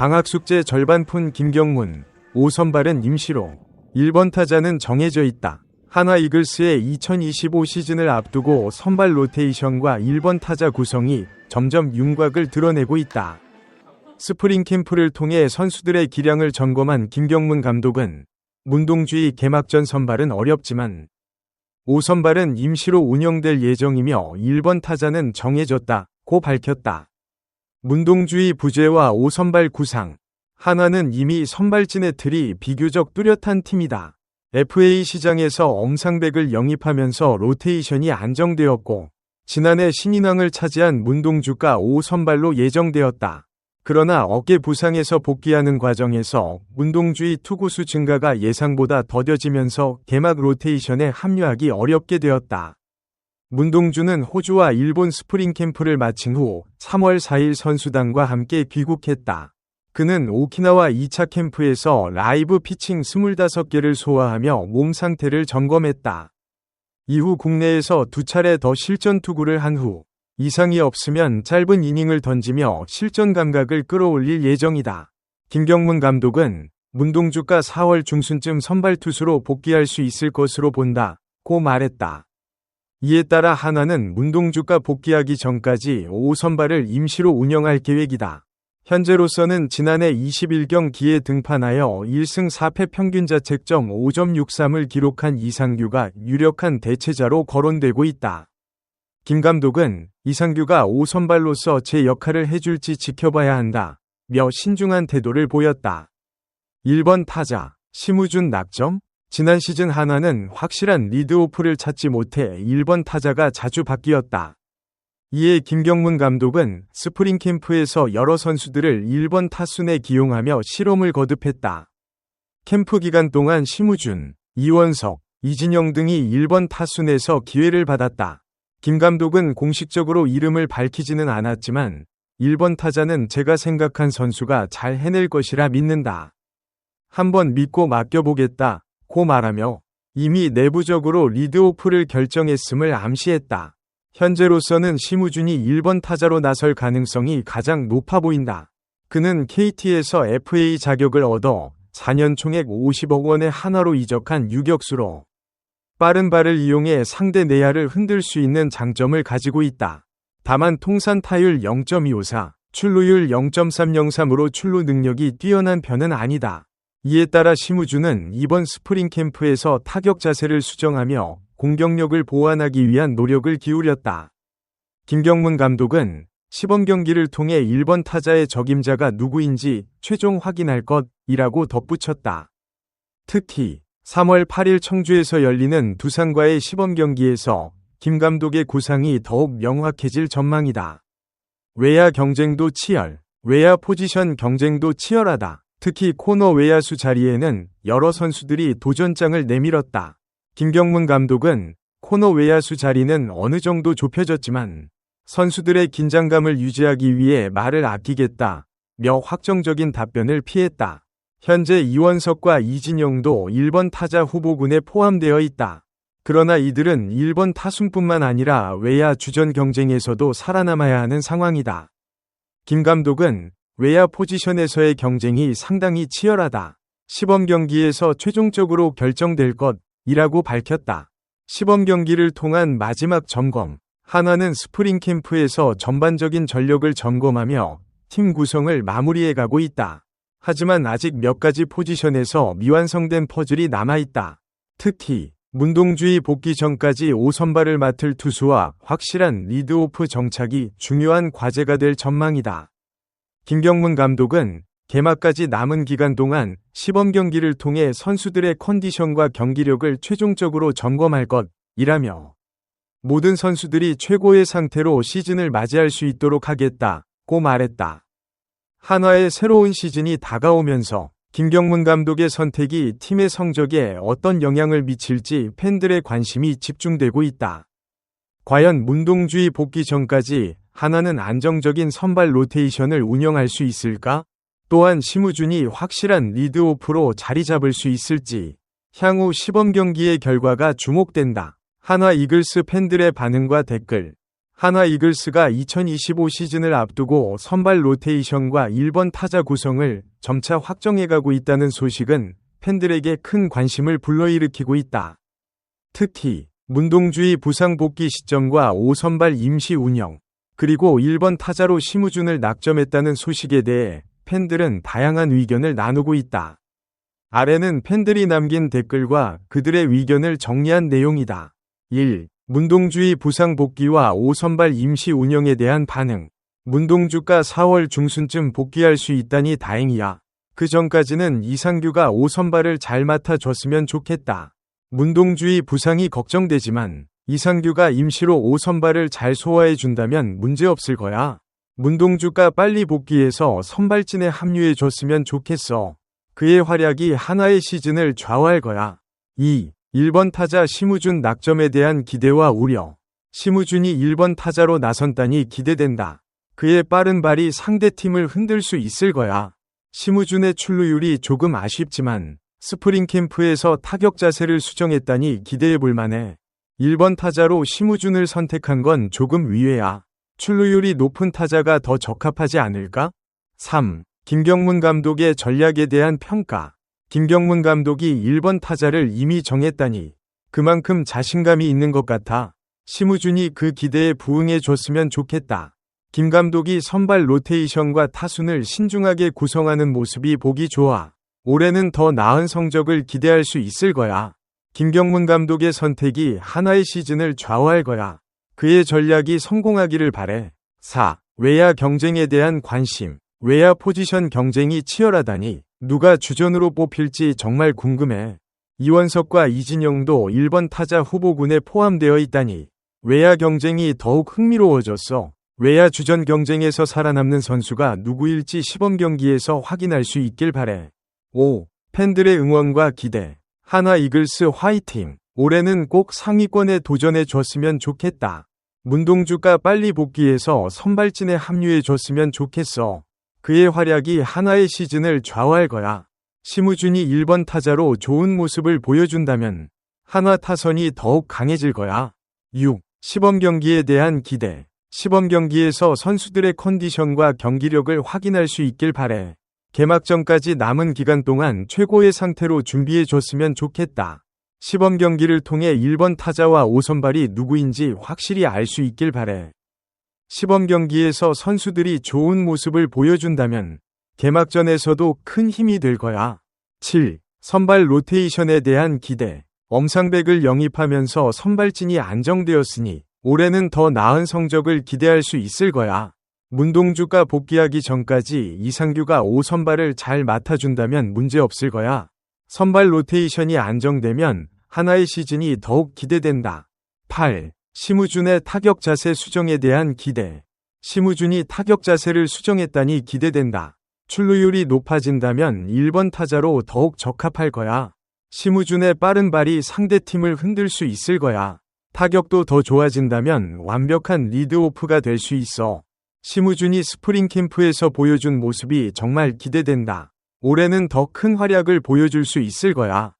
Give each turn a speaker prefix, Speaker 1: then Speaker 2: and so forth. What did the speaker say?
Speaker 1: 방학 숙제 절반 푼 김경문, 5선발은 임시로. 1번 타자는 정해져 있다. 한화 이글스의 2025 시즌을 앞두고 선발 로테이션과 1번 타자 구성이 점점 윤곽을 드러내고 있다. 스프링 캠프를 통해 선수들의 기량을 점검한 김경문 감독은 문동주의 개막전 선발은 어렵지만 5선발은 임시로 운영될 예정이며 1번 타자는 정해졌다 고 밝혔다. 문동주의 부재와 5선발 구상. 한화는 이미 선발진의 틀이 비교적 뚜렷한 팀이다. FA 시장에서 엄상백을 영입하면서 로테이션이 안정되었고 지난해 신인왕을 차지한 문동주가 5선발로 예정되었다. 그러나 어깨 부상에서 복귀하는 과정에서 문동주의 투구수 증가가 예상보다 더뎌지면서 개막 로테이션에 합류하기 어렵게 되었다. 문동주는 호주와 일본 스프링 캠프를 마친 후 3월 4일 선수단과 함께 귀국했다. 그는 오키나와 2차 캠프에서 라이브 피칭 25개를 소화하며 몸 상태를 점검했다. 이후 국내에서 두 차례 더 실전 투구를 한 후 이상이 없으면 짧은 이닝을 던지며 실전 감각을 끌어올릴 예정이다. 김경문 감독은 문동주가 4월 중순쯤 선발 투수로 복귀할 수 있을 것으로 본다. 고 말했다. 이에 따라 하나는 문동주가 복귀하기 전까지 5선발을 임시로 운영할 계획이다. 현재로서는 지난해 21경 기에 등판하여 1승 4패 평균 자책점 5.63을 기록한 이상규가 유력한 대체자로 거론되고 있다. 김 감독은 이상규가 5선발로서 제 역할을 해줄지 지켜봐야 한다. 며 신중한 태도를 보였다. 1번 타자 심우준 낙점 지난 시즌 하나는 확실한 리드오프를 찾지 못해 1번 타자가 자주 바뀌었다. 이에 김경문 감독은 스프링 캠프에서 여러 선수들을 1번 타순에 기용하며 실험을 거듭했다. 캠프 기간 동안 심우준, 이원석, 이진영 등이 1번 타순에서 기회를 받았다. 김 감독은 공식적으로 이름을 밝히지는 않았지만 1번 타자는 제가 생각한 선수가 잘 해낼 것이라 믿는다. 한번 믿고 맡겨보겠다. 고 말하며 이미 내부적으로 리드오프를 결정했음을 암시했다. 현재로서는 심우준이 1번 타자로 나설 가능성이 가장 높아 보인다. 그는 KT에서 FA 자격을 얻어 4년 총액 50억 원의 하나로 이적한 유격수로 빠른 발을 이용해 상대 내야를 흔들 수 있는 장점을 가지고 있다. 다만 통산 타율 0.254, 출루율 0.303으로 출루 능력이 뛰어난 편은 아니다. 이에 따라 심우주는 이번 스프링 캠프에서 타격 자세를 수정하며 공격력을 보완하기 위한 노력을 기울였다. 김경문 감독은 시범 경기를 통해 1번 타자의 적임자가 누구인지 최종 확인할 것이라고 덧붙였다. 특히 3월 8일 청주에서 열리는 두산과의 시범 경기에서 김 감독의 구상이 더욱 명확해질 전망이다. 외야 경쟁도 치열, 외야 포지션 경쟁도 치열하다. 특히 코너 외야수 자리에는 여러 선수들이 도전장을 내밀었다. 김경문 감독은 코너 외야수 자리는 어느 정도 좁혀졌지만 선수들의 긴장감을 유지하기 위해 말을 아끼겠다. 며 확정적인 답변을 피했다. 현재 이원석과 이진영도 1번 타자 후보군에 포함되어 있다. 그러나 이들은 1번 타순뿐만 아니라 외야 주전 경쟁에서도 살아남아야 하는 상황이다. 김 감독은 외야 포지션에서의 경쟁이 상당히 치열하다. 시범 경기에서 최종적으로 결정될 것이라고 밝혔다. 시범 경기를 통한 마지막 점검. 하나는 스프링 캠프에서 전반적인 전력을 점검하며 팀 구성을 마무리해 가고 있다. 하지만 아직 몇 가지 포지션에서 미완성된 퍼즐이 남아있다. 특히 문동주의 복귀 전까지 5선발을 맡을 투수와 확실한 리드오프 정착이 중요한 과제가 될 전망이다. 김경문 감독은 개막까지 남은 기간 동안 시범 경기를 통해 선수들의 컨디션과 경기력을 최종적으로 점검할 것이라며 모든 선수들이 최고의 상태로 시즌을 맞이할 수 있도록 하겠다고 말했다. 한화의 새로운 시즌이 다가오면서 김경문 감독의 선택이 팀의 성적에 어떤 영향을 미칠지 팬들의 관심이 집중되고 있다. 과연 문동주의 복귀 전까지 하나는 안정적인 선발 로테이션을 운영할 수 있을까? 또한 심우준이 확실한 리드오프로 자리 잡을 수 있을지 향후 시범 경기의 결과가 주목된다. 한화 이글스 팬들의 반응과 댓글 한화 이글스가 2025 시즌을 앞두고 선발 로테이션과 1번 타자 구성을 점차 확정해가고 있다는 소식은 팬들에게 큰 관심을 불러일으키고 있다. 특히 문동주의 부상 복귀 시점과 5선발 임시 운영, 그리고 1번 타자로 심우준을 낙점했다는 소식에 대해 팬들은 다양한 의견을 나누고 있다. 아래는 팬들이 남긴 댓글과 그들의 의견을 정리한 내용이다. 1. 문동주의 부상 복귀와 5선발 임시 운영에 대한 반응. 문동주가 4월 중순쯤 복귀할 수 있다니 다행이야. 그 전까지는 이상규가 5선발을 잘 맡아줬으면 좋겠다. 문동주의 부상이 걱정되지만 이상규가 임시로 5선발을 잘 소화해 준다면 문제없을 거야. 문동주가 빨리 복귀해서 선발진에 합류해 줬으면 좋겠어. 그의 활약이 하나의 시즌을 좌우할 거야. 2. 1번 타자 심우준 낙점에 대한 기대와 우려. 심우준이 1번 타자로 나선다니 기대된다. 그의 빠른 발이 상대팀을 흔들 수 있을 거야. 심우준의 출루율이 조금 아쉽지만 스프링 캠프에서 타격 자세를 수정했다니 기대해 볼 만해. 1번 타자로 심우준을 선택한 건 조금 위외야. 출루율이 높은 타자가 더 적합하지 않을까? 3. 김경문 감독의 전략에 대한 평가. 김경문 감독이 1번 타자를 이미 정했다니 그만큼 자신감이 있는 것 같아 심우준이 그 기대에 부응해 줬으면 좋겠다. 김 감독이 선발 로테이션과 타순을 신중하게 구성하는 모습이 보기 좋아. 올해는 더 나은 성적을 기대할 수 있을 거야. 김경문 감독의 선택이 하나의 시즌을 좌우할 거야. 그의 전략이 성공하기를 바래. 4. 외야 경쟁에 대한 관심. 외야 포지션 경쟁이 치열하다니 누가 주전으로 뽑힐지 정말 궁금해. 이원석과 이진영도 1번 타자 후보군에 포함되어 있다니 외야 경쟁이 더욱 흥미로워졌어. 외야 주전 경쟁에서 살아남는 선수가 누구일지 시범 경기에서 확인할 수 있길 바래. 5. 팬들의 응원과 기대. 하나 이글스 화이팅. 올해는 꼭 상위권에 도전해 줬으면 좋겠다. 문동주가 빨리 복귀해서 선발진에 합류해 줬으면 좋겠어. 그의 활약이 하나의 시즌을 좌우할 거야. 심우준이 1번 타자로 좋은 모습을 보여준다면 한화 타선이 더욱 강해질 거야. 6. 시범 경기에 대한 기대. 시범 경기에서 선수들의 컨디션과 경기력을 확인할 수 있길 바래. 개막전까지 남은 기간 동안 최고의 상태로 준비해 줬으면 좋겠다. 시범 경기를 통해 1번 타자와 5선발이 누구인지 확실히 알 수 있길 바래. 시범 경기에서 선수들이 좋은 모습을 보여준다면 개막전에서도 큰 힘이 될 거야. 7. 선발 로테이션에 대한 기대. 엄상백을 영입하면서 선발진이 안정되었으니 올해는 더 나은 성적을 기대할 수 있을 거야. 문동주가 복귀하기 전까지 이상규가 5선발을 잘 맡아준다면 문제없을 거야. 선발 로테이션이 안정되면 하나의 시즌이 더욱 기대된다. 8. 심우준의 타격 자세 수정에 대한 기대. 심우준이 타격 자세를 수정했다니 기대된다. 출루율이 높아진다면 1번 타자로 더욱 적합할 거야. 심우준의 빠른 발이 상대팀을 흔들 수 있을 거야. 타격도 더 좋아진다면 완벽한 리드오프가 될 수 있어. 심우준이 스프링 캠프에서 보여준 모습이 정말 기대된다. 올해는 더 큰 활약을 보여줄 수 있을 거야.